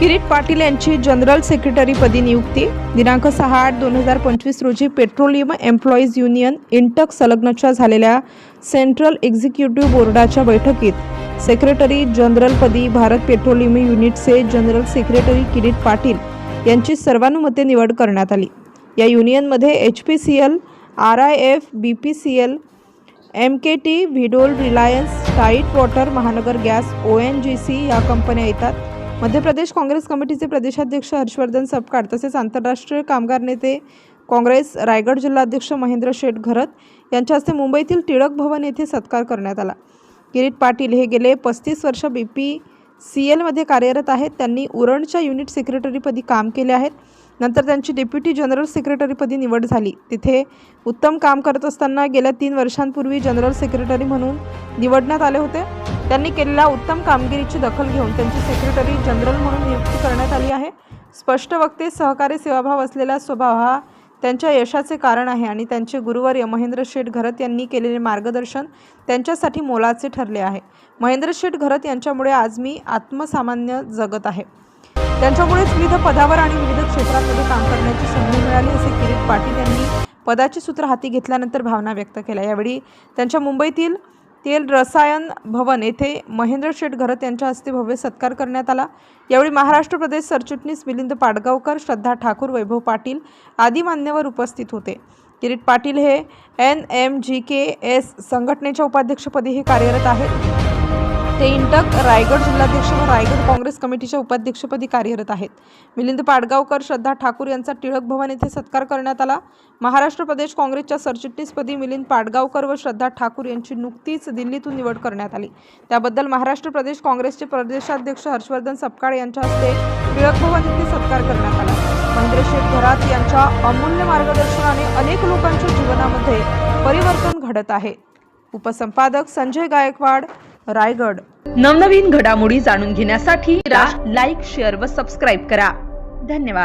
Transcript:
किरीट पाटील यांची जनरल सेक्रेटरीपदी नियुक्ती. दिनांक सहा आठ दोन हजार पंचवीस रोजी पेट्रोलियम एम्प्लॉईज युनियन इंटक संलग्नच्या झालेल्या सेंट्रल एक्झिक्युटिव्ह बोर्डाच्या बैठकीत सेक्रेटरी जनरलपदी भारत पेट्रोलियम युनिटचे जनरल सेक्रेटरी किरीट पाटील यांची सर्वानुमते निवड करण्यात आली. या युनियनमध्ये H P C L R I F B P C L M K T व्हिडोल Reliance Tide Water Mahanagar Gas O N G C या कंपन्या येतात. मध्य प्रदेश काँग्रेस कमिटीचे प्रदेशाध्यक्ष हर्षवर्धन सपकाळ तसेच आंतरराष्ट्रीय कामगार नेते काँग्रेस रायगड जिल्हाध्यक्ष महेंद्र शेठ घरत यांच्या हस्ते मुंबईतील टिळक भवन येथे सत्कार करण्यात आला. किरीट पाटील हे गेले पस्तीस वर्ष बी पी सी एलमध्ये कार्यरत आहेत. त्यांनी उरणच्या युनिट सेक्रेटरीपदी काम केले आहेत. नंतर त्यांची डेप्युटी जनरल सेक्रेटरीपदी निवड झाली. तिथे उत्तम काम करत असताना गेल्या तीन वर्षांपूर्वी जनरल सेक्रेटरी म्हणून निवडण्यात आले होते. त्यांनी केलेल्या उत्तम कामगिरीची दखल घेऊन त्यांची सेक्रेटरी जनरल म्हणून नियुक्ती करण्यात आली आहे. स्पष्ट वक्ते सहकारी सेवाभाव असलेला स्वभाव हा त्यांच्या यशाचे कारण आहे आणि त्यांचे गुरुवर्य महेंद्र शेठ घरत यांनी केलेले मार्गदर्शन त्यांच्यासाठी मोलाचे ठरले आहे. महेंद्र शेठ घरत यांच्यामुळे आज मी आत्मसामान्य जगत आहे. त्यांच्यामुळेच विविध पदावर आणि विविध क्षेत्रांमध्ये काम करण्याची संधी मिळाली असे किरीट पाटील यांनी पदाचे सूत्र हाती घेतल्यानंतर भावना व्यक्त केल्या. यावेळी त्यांच्या मुंबईतील तेल रसायन भवन येथे महेंद्र शेठ घरत यांच्या हस्ते भव्य सत्कार करण्यात आला. यावेळी महाराष्ट्र प्रदेश सरचिटणीस मिलिंद पाडगावकर श्रद्धा ठाकूर वैभव पाटील आदी मान्यवर उपस्थित होते. किरीट पाटील हे N M G K S संघटनेच्या उपाध्यक्षपदी हे कार्यरत आहेत. ते इंटक रायगड जिल्हाध्यक्ष व रायगड काँग्रेस कमिटीच्या उपाध्यक्षपदी कार्यरत आहेत. मिलिंद पाडगावकर श्रद्धा ठाकूर यांचा टिळक भवन येथे सत्कार करण्यात आला. महाराष्ट्र प्रदेश काँग्रेसच्या सरचिटणीसपदी मिलिंद पाडगावकर व श्रद्धा ठाकूर यांची नुकतीच दिल्लीतून निवड करण्यात आली. त्याबद्दल महाराष्ट्र प्रदेश काँग्रेसचे प्रदेशाध्यक्ष हर्षवर्धन सपकाळ यांच्या हस्ते टिळक भवन येथे सत्कार करण्यात आला. महेंद्रशेठ घरात यांच्या अमूल्य मार्गदर्शनाने अनेक लोकांच्या जीवनामध्ये परिवर्तन घडत आहे. उपसंपादक संजय गायकवाड रायगड. नवनवीन घडामोडी जाणून घेण्यासाठी लाईक शेअर व सबस्क्राईब करा. धन्यवाद.